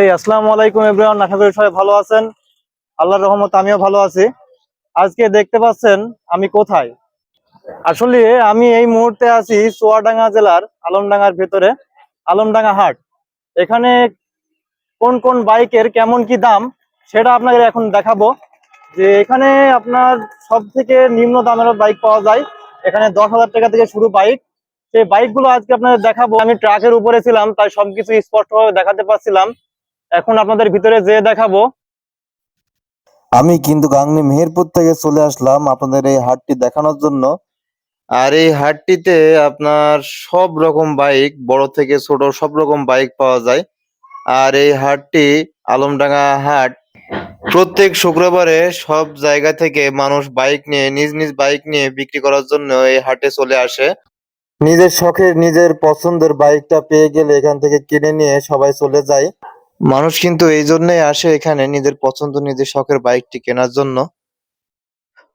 এই আসসালামু আলাইকুম এভরিওয়ান আশা করি সবাই ভালো আছেন। আল্লাহর রহমত আমিও ভালো আছি। আজকে দেখতে পাচ্ছেন আমি কোথায়? আসলে আমি এই মুহূর্তে আছি চুয়াডাঙ্গা জেলার আলমডাঙ্গার ভেতরে, আলমডাঙ্গা হাট। এখানে কোন কোন বাইকের কেমন কি দাম, সেটা আপনাদের এখন দেখাবো। যে এখানে আপনার সব থেকে নিম্ন দামের বাইক পাওয়া যায়। এখানে দশ হাজার টাকা থেকে শুরু বাইক। সেই বাইকগুলো আজকে আপনাদের দেখাবো। আমি ট্রাকের উপরে ছিলাম, তাই সবকিছু স্পষ্টভাবে দেখাতে পারছিলাম। এখন আপনাদের ভিতরে যেয়ে দেখাবো, আমি কিন্তু গাংনি মেহেরপুর থেকে চলে আসলাম আপনাদের এই হাটটি দেখানোর জন্য। আর এই হাটটিতে আপনার সব রকম বাইক, বড় থেকে ছোট সব রকম বাইক পাওয়া যায়। আর এই হাটটি আলমডাঙ্গা হাট, প্রত্যেক শুক্রবারে সব জায়গা থেকে মানুষ বাইক নিয়ে, নিজ নিজ বাইক নিয়ে বিক্রি করার জন্য এই হাটে চলে আসে। নিজের শখের, নিজের পছন্দের বাইকটা পেয়ে গেলে এখান থেকে কিনে নিয়ে সবাই চলে যায়। মানুষ কিন্তু এই জন্যই আসে এখানে নিজের পছন্দ, নিজের শখের বাইকটি কেনার জন্য।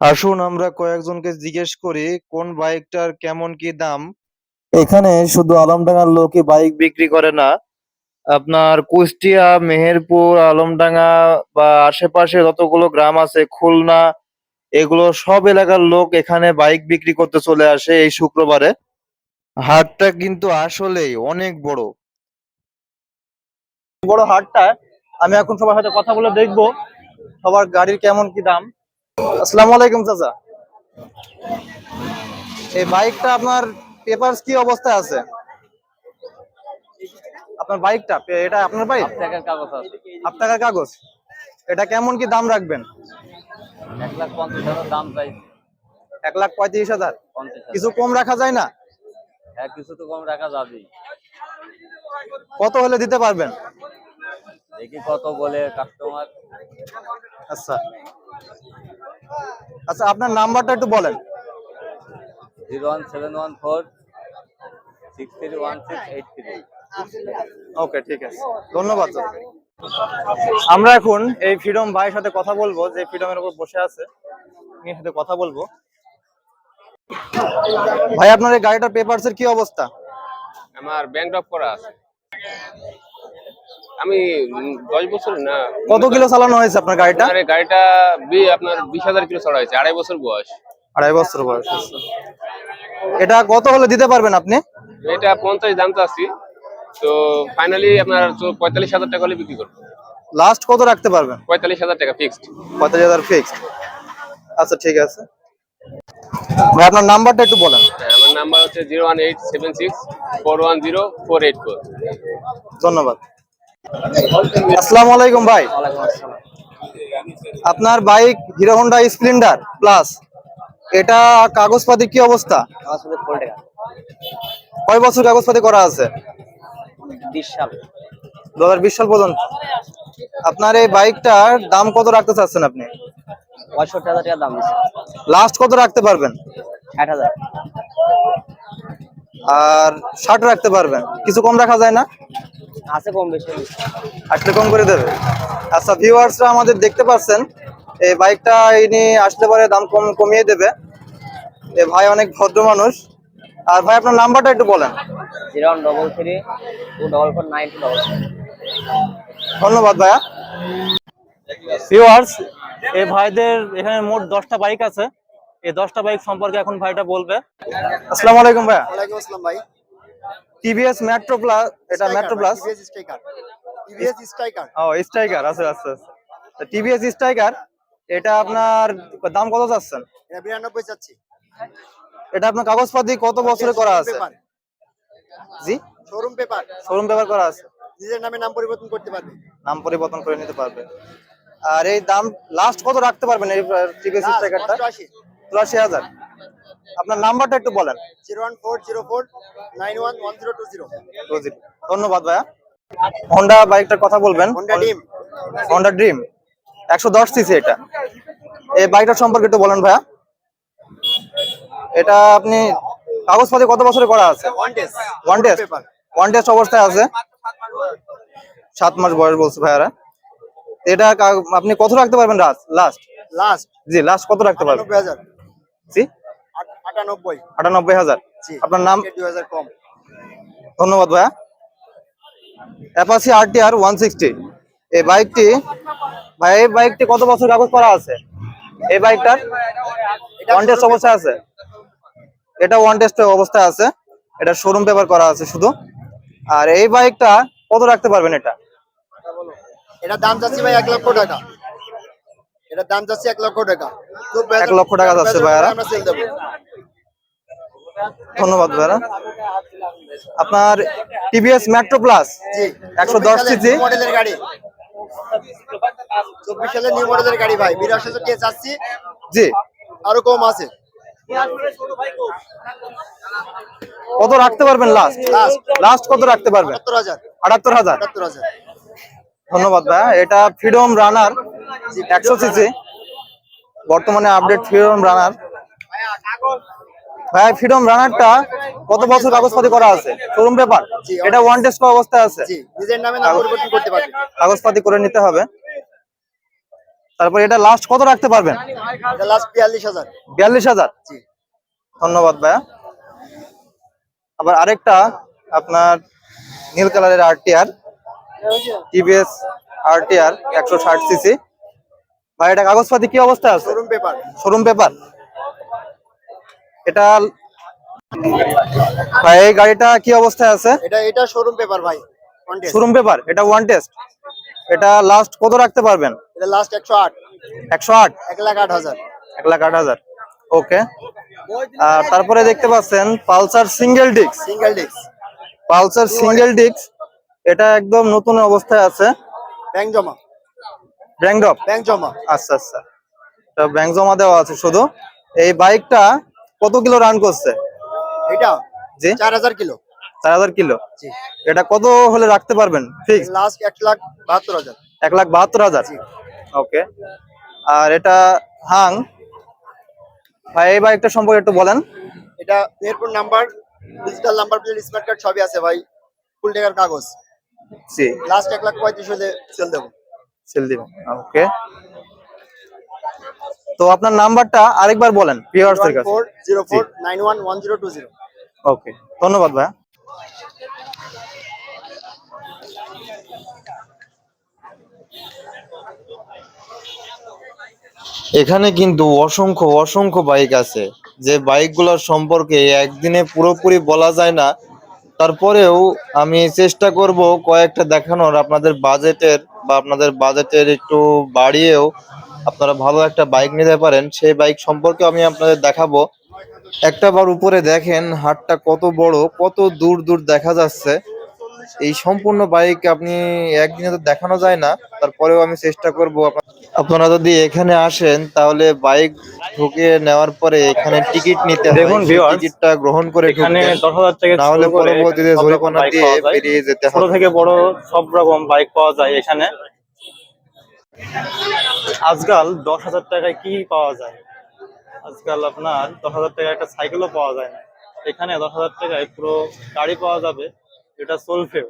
আসুন আমরা কয়েকজনকে জিজ্ঞেস করি, কোন বাইকটার কেমন কি দাম? এখানে শুধু আলমডাঙ্গার লোকই বাইক বিক্রি করে না। আপনার কুষ্টিয়া, মেহেরপুর, আলমডাঙ্গা বা আশেপাশে যতগুলো গ্রাম আছে, খুলনা, এগুলো সব এলাকার লোক এখানে বাইক বিক্রি করতে চলে আসে এই শুক্রবারে। হাটটা কিন্তু আসলেই অনেক বড়। বড় হাটটা আমি এখন সবার সাথে কথা বলে দেখব সবার গাড়ির কেমন কি দাম। আসসালামু আলাইকুম চাচা। এই বাইকটা আপনার পেপারস কি অবস্থায় আছে? আপনার বাইকটা এটা আপনার বাইক? টাকার কাগজ আছে। হাফ টাকার কাগজ। এটা কেমন কি দাম রাখবেন? এক লাখ পঞ্চাশ হাজার দাম চাই এক লাখ পঁয়ত্রিশ হাজার। কিছু কম রাখা যায় না? হ্যাঁ কিছু তো কম রাখা যাবেই। কত হলে দিতে পারবেন? দেখি কত বলে কাস্টমার আচ্ছা। আচ্ছা আপনার নাম্বারটা একটু বলেন। Zero one seven one four six three one six eight three okay ঠিক আছে। ধন্যবাদ আমরা এখন এই ফ্রিডম ভাইয়ের সাথে কথা বলব যে ফ্রিডমের উপর বসে আছে। সাথে কথা বলব। ভাই আপনার এই গাড়িটার পেপারস এর কি অবস্থা? আমার ব্যাংক ড্রপ করা আছে। আমি দশ বছর না কত কিলো চালানো হয়েছে আপনার গাড়িটা? এই গাড়িটা বি- আপনার বিশ হাজার কিলো চড়া হয়েছে আড়াই বছর বয়স। আড়াই বছর বয়স আচ্ছা। এটা কত হলে দিতে পারবেন আপনি? এটা পঞ্চাশ দাম তো চাচ্ছি তো ফাইনালি আপনার পঁয়তাল্লিশ হাজার টাকা হলে বিক্রি করব। লাস্ট কত রাখতে পারবেন? পঁয়তাল্লিশ হাজার টাকা ফিক্সড পঁয়তাল্লিশ হাজার ফিক্সড আচ্ছা ঠিক আছে। ভাই আপনার নাম্বারটা একটু বলেন। আমার নাম্বার হচ্ছে zero one eight seven six four one zero four eight four. ধন্যবাদ। আসসালামু আলাইকুম ভাই। আপনার bike Hero Honda Splendor plus এটা কাগজপাতি কি অবস্থা? কয় বছর কাগজপাতি করা আছে? দু হাজার বিশ সাল পর্যন্ত। আপনার এই বাইকটার দাম কত রাখতে চাচ্ছেন আপনি? লাস্ট কত রাখতে পারবেন? ষাট হাজার। আর ষাট রাখতে পারবেন। কিছু কম রাখা যায় না? আছে কম বেশি। আসলে কম করে দেবে। আচ্ছা ভিউয়ার্সরা আমাদের দেখতে পাচ্ছেন এই বাইকটা ইনি আসতে পারে দাম কম কমিয়ে দেবে। এ ভাই অনেক ভদ্র মানুষ। আর ভাই আপনার নাম্বারটা একটু বলেন। Zero double three two double four nine two double ধন্যবাদ ভাইয়া। ভিউয়ার্স এই ভাইদের এখানে মোট দশটা বাইক আছে। এই দশটা বাইক সম্পর্কে এখন ভাইটা বলবে। আসসালামু আলাইকুম ভাইয়া। ওয়ালাইকুম আসসালাম ভাই। টিভিএস মেট্রো প্লাস এটা Metro plus TVS Striker TVS Striker ও স্ট্রাইকার আছে আছে আছে। টিভিএস স্ট্রাইকার এটা আপনার দাম কত চাচ্ছেন? এটা বিরানব্বই চাচ্ছি। এটা আপনার কাগজপাতি কত বছরে করা আছে? জি? শোরুম পেপার শোরুম পেপার করা আছে? নিজের নামে নাম পরিবর্তন করতে পারবে। নাম পরিবর্তন করে নিতে পারবে। আর এই দাম লাস্ট কত রাখতে পারবেন এই টিভিএস স্ট্রাইকারটা চুরাশি হাজার। আপনার নাম্বারটা একটু বলেন। Zero one four zero four nine one one zero two zero. ধন্যবাদ ভাইয়া। হন্ডা বাইকটার কথা বলবেন। হন্ডা ডিম হন্ডা ড্রিম একশো দশ সিসি এটা। এই বাইকটার সম্পর্কে একটু বলেন ভাইয়া। এটা আপনি কাগজপাতি কত বছরে করা আছে? ওয়ান টেস্ট ওয়ান টেস্ট অবস্থায় আছে। সাত মাস বয়স বলছে ভাইয়ারা। এটা আপনি কত রাখতে পারবেন লাস্ট লাস্ট জি লাস্ট কত রাখতে পারবেন? জি? আট- আটানব্বই। আটানব্বই হাজার। আপনার নাম? দুই হাজার কম। ধন্যবাদ ভাইয়া। অ্যাপাসি আরটিআর ওয়ান সিক্সটি এই বাইকটি ভাই এই বাইকটি কত বছর কাগজ করা আছে? এই বাইকটার? ওয়ান টেস্ট অবস্থায় আছে? এটা ওয়ান টেস্ট অবস্থায় আছে। এটা শোরুম পেপার করা আছে শুধু। আর এই বাইকটা কত রাখতে পারবেন এটা? এটার দাম যাচ্ছে ভাই এক লক্ষ টাকা। এটার দাম যাচ্ছে এক লক্ষ টাকা। খুব এক লক্ষ টাকা যাচ্ছে ভাইয়ারা। ধন্যবাদ ভাইরা আপনার টিভিএস মেট্রো প্লাস জি। 110 চব্বিশ সালের cc? new মডেলের গাড়ি। চব্বিশ সালের নিউ মডেলের গাড়ি ভাই। বিরাশি হাজার টাকা চাচ্ছি? জি। আরও কম আছে। কত রাখতে পারবেন লাস্ট। লাস্ট কত রাখতে পারবেন? আটাত্তর হাজার। আটাত্তর হাজার। ধন্যবাদ ভাইয়া। এটা ফ্রিডম রানার একশো সিসি বর্তমানে আপডেট ফ্রিডম রানার ভাই ফ্রিডম রানারটা কত বছর কাগজপাতি করা আছে? শোরুম পেপার এটা ওয়ান টেস্ট অবস্থায় আছে। নিজের নামে পরিবর্তন করতে পারবে। কাগজপাতি করে নিতে হবে। তারপর এটা লাস্ট কত রাখতে পারবেন? এটা লাস্ট বিয়াল্লিশ হাজার। বিয়াল্লিশ হাজার। জি। ধন্যবাদ ভাইয়া। আবার আরেকটা আপনার নীল কালারের আরটিআর টিভিএস আরটিআর একশো ষাট সিসি ভাই এটা কাগজপাতি কি অবস্থায় আছে? শোরুম পেপার শোরুম পেপার এটা ভাই এই গাড়িটা কি অবস্থায় আছে? এটা এটা শোরুম পেপার ভাই। শোরুম পেপার এটা ওয়ান টেস্ট এটা লাস্ট কত রাখতে পারবেন? এটা লাস্ট একশো আট। একশো আট? এক লাখ আট হাজার। এক লাখ আট হাজার। ওকে আর তারপরে দেখতে পাচ্ছেন Pulsar single disc. Single disc Pulsar single disc. এটা একদম নতুন অবস্থায় আছে। ব্যাংক জমা। ব্র্যাংডপ ব্যাংক জমা। আচ্ছা আচ্ছা। এটা ব্যাংক জমা দেওয়া আছে শুধু। এই বাইকটা কত কিলো রান করছে? এটা? জি। চার হাজার কিলো। চার হাজার কিলো? জি। এটা কত হলে রাখতে পারবেন? ফিক্স লাস্ট এক লাখ বাহাত্তর হাজার। এক লাখ বাহাত্তর হাজার? ওকে আর এটা হাং? ভাই এই বাইকটা সম্পর্কে একটু বলেন। এটা Meherpur number digital number plate smart card সবই আছে ভাই। ফুল টাকার কাগজ। জি। লাস্ট এক লাখ পঁয়ত্রিশ হলে সেল দেবো। সেল দিবেন। ওকে তো আপনার নাম্বারটা আরেকবার বলেন ভিউয়ার্সদের কাছে। Four zero four nine one one zero two zero okay ধন্যবাদ ভাইয়া। এখানে কিন্তু অসংখ্য অসংখ্য বাইক আছে। যে বাইকগুলোর সম্পর্কে একদিনে পুরোপুরি বলা যায় না। তারপরেও আমি চেষ্টা করব কয়েকটা দেখানোর আপনাদের বাজেটের বা আপনাদের বাজেটের একটু বাড়িয়েও আপনারা ভালো একটা বাইক নিতে পারেন, সেই বাইক সম্পর্কে আমি আপনাদের দেখাবো। একটা বার উপরে দেখেন, হাটটা কত বড়, কত দূর দূর দেখা যাচ্ছে। এই সম্পূর্ণ বাইক আপনি একদিনে তো দেখানো যায় না, তারপরেও আমি চেষ্টা করব আপনারা যদি এখানে আসেন তাহলে বাইক ঢুকিয়ে নেওয়ার পরে এখানে টিকিট নিতে হয়। দেখুন টিকিটটা গ্রহণ করে এখানে ঢুকবেন দশ হাজার থেকে না হলে শুরু পরবর্তীতে জরিমানা দিয়ে বেরিয়ে যেতে হবে। ছোট থেকে বড় সব রকম বাইক পাওয়া যায় এখানে। আজকাল দশ হাজার টাকায় কি পাওয়া যায়? আজকাল আপনার দশ হাজার টাকায় একটা সাইকেলও পাওয়া যায় না। এখানে দশ হাজার টাকায় পুরো গাড়ি পাওয়া যাবে যেটা সোলফেও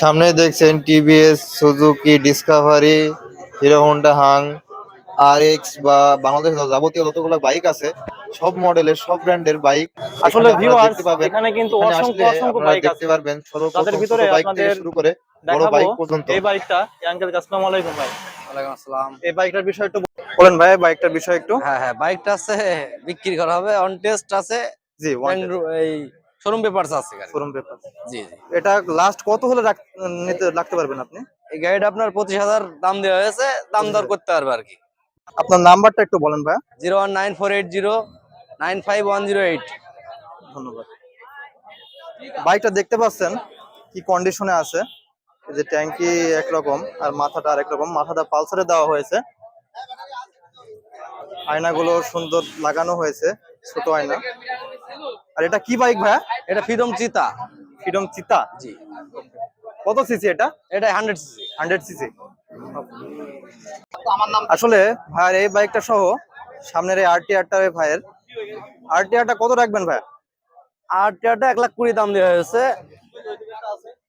সামনে দেখছেন TVS Suzuki Discover Hero Honda Hunk আর এক্স বা বাংলাদেশ যাবতীয় যতগুলো বাইক আছে সব মডেলের সব ব্র্যান্ডের বাইক আসলে পাবেন। এখানে কিন্তু অসংখ্য অসংখ্য বাইক দেখতে পারবেন তাদের ভিতরে বাইক থেকে আপনাদের শুরু করে বড় বাইক পর্যন্ত। এই বাইকটা। আঙ্কেল আসসালামু আলাইকুম ভাই। ওয়ালাইকুম আসসালাম। এই বাইকটার বিষয়ে একটু বলেন ভাই বাইকটার বিষয়ে একটু। হ্যাঁ হ্যাঁ বাইকটা আছে বিক্রি করা হবে অন টেস্ট আছে জি এই শোরুম পেপারস আছে গাড়ি শোরুম পেপার জি জি। এটা লাস্ট কত হলে নিতে রাখতে পারবেন আপনি? এই গাড়িটা আপনার পঁচিশ হাজার দাম দেওয়া হয়েছে দাম দর করতে পারবে আর কি। আপনার নাম্বারটা একটু বলেন ভাই। Zero one nine four eight zero nine five one zero eight. ধন্যবাদ। বাইকটা দেখতে পাচ্ছেন কি কন্ডিশনে আছে। যে ট্যাঙ্কি একরকম আর মাথাটা আরেক রকম মাথাটা পালসারে দেওয়া হয়েছে। আয়নাগুলো সুন্দর লাগানো হয়েছে ছোট আয়না। আর এটা কি বাইক ভাইয়া এটা ফ্রিডম চিতা। ফ্রিডম চিতা? জি। কত সিসি এটা? এটা হান্ড্রেড সিসি হান্ড্রেড সিসি আসলে ভাইয়ের এই বাইকটা সহ সামনের এই আরটিআরটা ভাইয়ের। আরটিআরটা কত রাখবেন ভাই? আর টিয়ারটা এক লাখ কুড়ি দাম দেওয়া হয়েছে।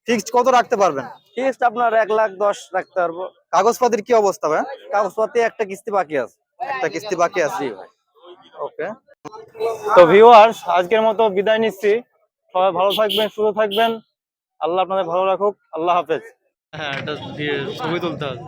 ফিক্সড কত রাখতে পারবেন? ফিক্সড আপনার এক লাখ দশ রাখতে পারব। কাগজপাতির কি অবস্থা ভাই? কাগজপাতি একটা কিস্তি বাকি আছে। একটা কিস্তি বাকি আছে। ওকে তো ভিউয়ার্স আজকের মতো বিদায় নিচ্ছি। সবাই ভালো থাকবেন, সুস্থ থাকবেন। আল্লাহ আপনাদের ভালো রাখুক। আল্লাহ হাফেজ। হ্যাঁ এটা ছবি তুলতে হবে।